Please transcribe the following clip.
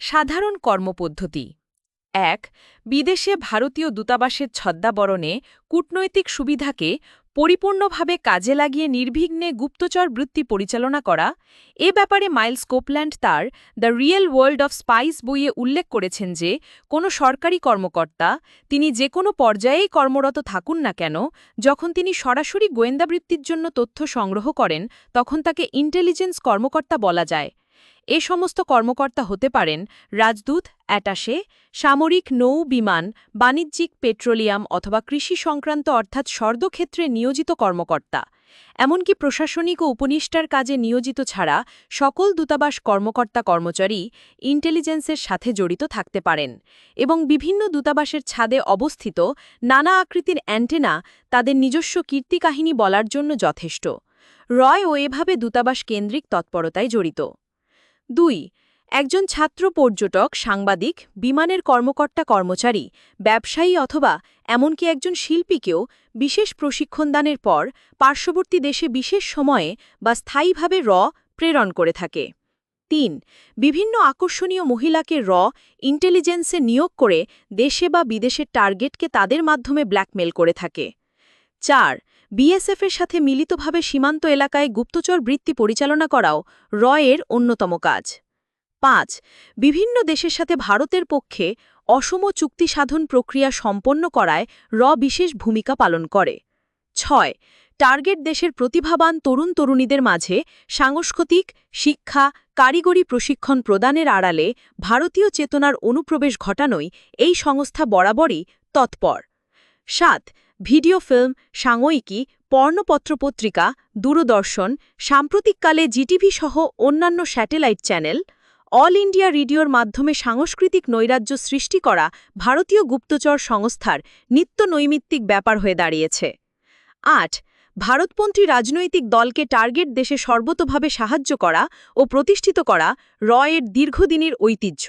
সাধারণ কর্মপদ্ধতি। এক, বিদেশে ভারতীয় দূতাবাসের ছদ্মাবরণে কূটনৈতিক সুবিধাকে পরিপূর্ণভাবে কাজে লাগিয়ে নির্বিঘ্নে গুপ্তচর বৃত্তি পরিচালনা করা, এ ব্যাপারে মাইল স্কোপল্যান্ড তার the real world of spice বইয়ে উল্লেখ করেছেন যে, কোনো সরকারি কর্মকর্তা, তিনি যে কোনো পর্যায়েই কর্মরত থাকুন না কেন, যখন তিনি সরাসরি গোয়েন্দাবৃত্তির জন্য তথ্য সংগ্রহ করেন, তখন তাকে ইন্টেলিজেন্স কর্মকর্তা বলা যায়। এ সমস্ত কর্মকর্তা হতে পারেন রাজদূত, অ্যাটাশে, সামরিক নৌ বিমান, বাণিজ্যিক পেট্রোলিয়াম অথবা কৃষি সংক্রান্ত অর্থাৎ সর্দক্ষেত্রে নিয়োজিত কর্মকর্তা। এমনকি প্রশাসনিক ও উপনিষ্ঠার কাজে নিয়োজিত ছাড়া সকল দূতাবাস কর্মকর্তা কর্মচারী ইন্টেলিজেন্সের সাথে জড়িত থাকতে পারেন এবং বিভিন্ন দূতাবাসের ছাদে অবস্থিত নানা আকৃতির অ্যান্টেনা তাদের নিজস্ব কীর্তিকাহিনী বলার জন্য যথেষ্ট। রয় ও এভাবে দূতাবাস কেন্দ্রিক তৎপরতায় জড়িত। দুই, একজন ছাত্র পর্যটক, সাংবাদিক, বিমানের কর্মকর্তা কর্মচারী, ব্যবসায়ী অথবা এমনকি একজন শিল্পীকেও বিশেষ প্রশিক্ষণদানের পর পার্শ্ববর্তী দেশে বিশেষ সময়ে বা স্থায়ীভাবে র প্রেরণ করে থাকে। তিন, বিভিন্ন আকর্ষণীয় মহিলাকে র ইন্টেলিজেন্সে নিয়োগ করে দেশে বা বিদেশের টার্গেটকে তাদের মাধ্যমে ব্ল্যাকমেল করে থাকে। চার, বিএসএফের সাথে মিলিতভাবে সীমান্ত এলাকায় গুপ্তচর বৃত্তি পরিচালনা করাও রয়ের অন্যতম কাজ। পাঁচ, বিভিন্ন দেশের সাথে ভারতের পক্ষে অসম চুক্তি সাধন প্রক্রিয়া সম্পন্ন করায় র বিশেষ ভূমিকা পালন করে। ছয়, টার্গেট দেশের প্রতিভাবান তরুণ তরুণীদের মাঝে সাংস্কৃতিক, শিক্ষা, কারিগরি প্রশিক্ষণ প্রদানের আড়ালে ভারতীয় চেতনার অনুপ্রবেশ ঘটানোই এই সংস্থা বরাবরই তৎপর। সাত ভিডিও ফিল্ম সাংয়িকী পর্ণপত্রপত্রিকা দূরদর্শন, সাম্প্রতিককালে জিটিভি সহ অন্যান্য স্যাটেলাইট চ্যানেল, অল ইন্ডিয়া রেডিওর মাধ্যমে সাংস্কৃতিক নৈরাজ্য সৃষ্টি করা ভারতীয় গুপ্তচর সংস্থার নিত্য নৈমিত্তিক ব্যাপার হয়ে দাঁড়িয়েছে। আট, ভারতপন্থী রাজনৈতিক দলকে টার্গেট দেশে সর্বতভাবে সাহায্য করা ও প্রতিষ্ঠিত করা রয়ের দীর্ঘদিনের ঐতিহ্য।